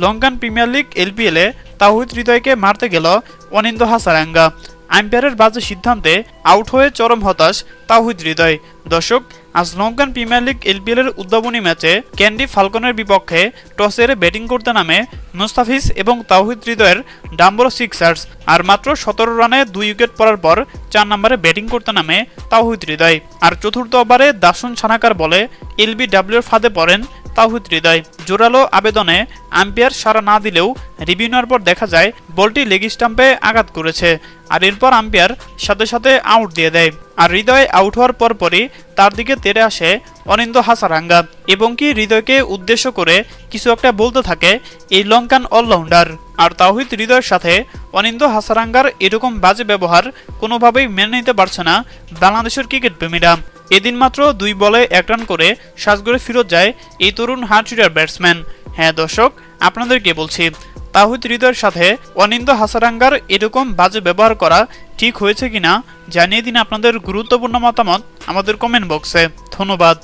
Lankan premier league এলপিএলে তাহিদ হৃদয়কে মারতে গেল অনিন্দ হাসারাঙ্গা। আম্পায়ারের বাজে সিদ্ধান্তে আউট হয়ে চরম হতাশ তাহিদ হৃদয়। দর্শক, আজ লঙ্কান প্রিমিয়ার লিগ এলপিএল এর উদ্যাপনী ম্যাচে ক্যান্ডি ফালকনের বিপক্ষে টসের ব্যাটিং করতে নামে মুস্তাফিজ এবং তাওহিদ হৃদয়ের ডাম্বর সিক্সার্স। আর মাত্র সতেরো রানে দুই উইকেট পড়ার পর চার নম্বরে ব্যাটিং করতে নামে তাওহিদ হৃদয়। আর চতুর্থ ওভারে দাসুন ছানাকার বলে এলবি ডাব্লিউর ফাঁদে পড়েন তাওহিদ হৃদয়। জোরালো আবেদনে আম্পায়ার সাড়া না দিলেও রিভিউ নেওয়ার পর দেখা যায়, বলটি লেগ স্টাম্পে আঘাত করেছে আর এরপর আম্পায়ার সাথে সাথে আউট দিয়ে দেয়। আর হৃদয় আউট হওয়ার পরপরই তার দিকে তেড়ে আসে অনিন্দ হাসারাঙ্গা এবং কি হৃদয়কে উদ্দেশ্য করে কিছু একটা বলতে থাকে এই লঙ্কান অলরাউন্ডার। আর তাওহিদ হৃদয়ের সাথে অনিন্দ হাসারাঙ্গার এরকম বাজে ব্যবহার কোনোভাবেই মেনে নিতে পারছে না বাংলাদেশের ক্রিকেট প্রেমীরা। এদিন মাত্র দুই বলে এক রান করে সাজগড়ে ফিরত যায় এই তরুণ হার্ট ব্যাটসম্যান। হ্যাঁ দর্শক, আপনাদেরকে বলছি তাহিদ হৃদয়ের সাথে অনিন্দ হাসারাঙ্গার এরকম বাজে ব্যবহার করা ঠিক হয়েছে কিনা জানিয়ে দিন আপনাদের গুরুত্বপূর্ণ মতামত আমাদের কমেন্ট বক্সে ধন্যবাদ।